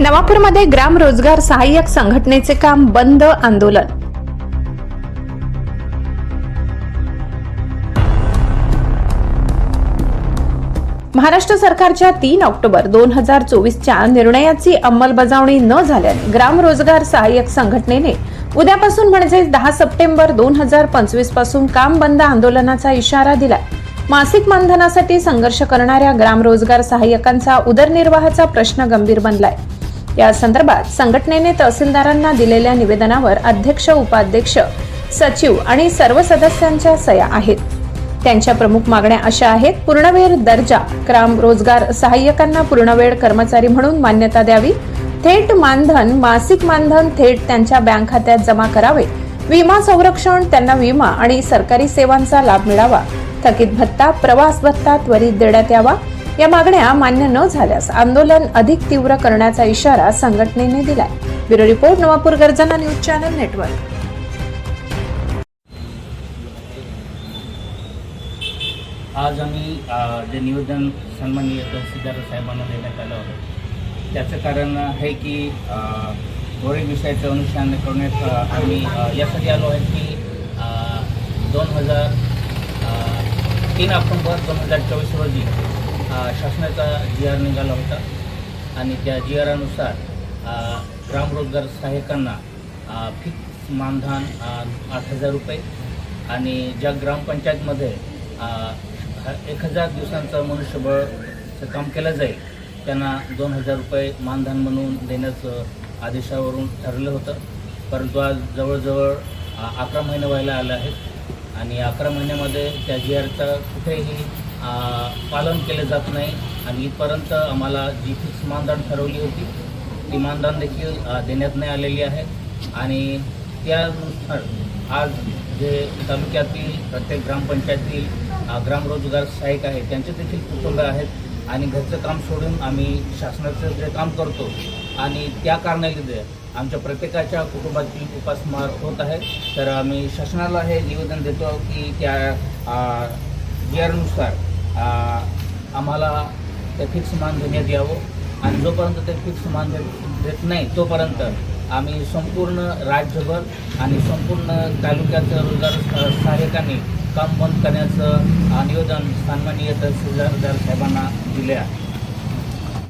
नवापूरमध्ये ग्राम रोजगार सहाय्यक संघटनेचे काम बंद आंदोलन. महाराष्ट्र सरकारच्या तीन ऑक्टोबर दोन हजार चोवीसच्या निर्णयाची अंमलबजावणी न झाल्याने ग्राम रोजगार सहाय्यक संघटनेने उद्यापासून म्हणजे दहा सप्टेंबर दोन हजार पंचवीसपासून काम बंद आंदोलनाचा इशारा दिलाय. मासिक मानधनासाठी संघर्ष करणाऱ्या ग्राम रोजगार सहाय्यकांचा उदरनिर्वाहाचा प्रश्न गंभीर बनलाय. या संदर्भात संघटनेने तहसीलदारांना दिलेल्या निवेदनावर अध्यक्ष उपाध्यक्ष सचिव आणि सर्व सदस्यांच्या सया आहेत. त्यांच्या प्रमुख मागण्या अशा आहेत पूर्णवेळ दर्जा ग्राम रोजगार सहाय्यकांना पूर्णवेळ कर्मचारी म्हणून मान्यता द्यावी थेट मानधन मासिक मानधन थेट त्यांच्या बँक खात्यात जमा करावे विमा संरक्षण त्यांना विमा आणि सरकारी सेवांचा लाभ मिळावा थकीत भत्ता प्रवास भत्ता त्वरित देण्यात यावा या मागण्या मान्य न झाल्यास आंदोलन अधिक तीव्र करण्याचा इशारा संघटनेने दिलाय. ब्युरो रिपोर्ट नवापूर गर्जना न्यूज चॅनल नेटवर्क. आज आम्ही जे निवेदन सन्माननीय तहसीलदार साहेबांना देण्यात आलं होतं त्याचं कारण आहे की अ, विषयाचं अनुष्ठान करण्यात आम्ही यासाठी आलो आहे की दोन हजार तीन ऑक्टोंबर दोन हजार चोवीस रोजी शासनाचा जी आर निघाला होता. आणि त्या जी आरानुसार ग्रामरोजगार सहाय्यकांना फिक्स मानधन आठ हजार रुपये. आणि ज्या ग्रामपंचायतमध्ये एक हजार दिवसांचं मनुष्यबळचं काम केलं जाईल त्यांना दोन हजार रुपये मानधन म्हणून देण्याचं आदेशावरून ठरलं होतं. परंतु आज जवळजवळ अकरा महिने व्हायला आले आहेत. आणि अकरा महिन्यामध्ये त्या जी आरचा कुठेही पालन केलं जात नाही. आणि इथपर्यंत आम्हाला जी फिक्स मानधन ठरवली होती ती मानधन देखील देण्यात नाही आलेली आहे. आणि त्यानुसार आज जे तालुक्यातील प्रत्येक ग्रामपंचायतील ग्रामरोजगार सहायक आहे सहाय्यक आहेत त्यांचे देखील कुटुंब आहेत. आणि घरचं काम सोडून आम्ही शासनाचं जे काम करतो आणि त्या कारणाने आमच्या प्रत्येकाच्या कुटुंबाची उपासमार होत आहे. तर आम्ही शासनाला हे निवेदन देतो की त्या जी आम्हाला ते फिक्स मान देण्यात यावं. आणि जोपर्यंत ते फिक्स मान देत देत नाही तोपर्यंत आम्ही संपूर्ण राज्यभर आणि संपूर्ण तालुक्याचं रोजगार स- सहाय्यकांनी काम बंद करण्याचं निवेदन सन्माननीय तहसीलदार साहेबांना दिले आहे.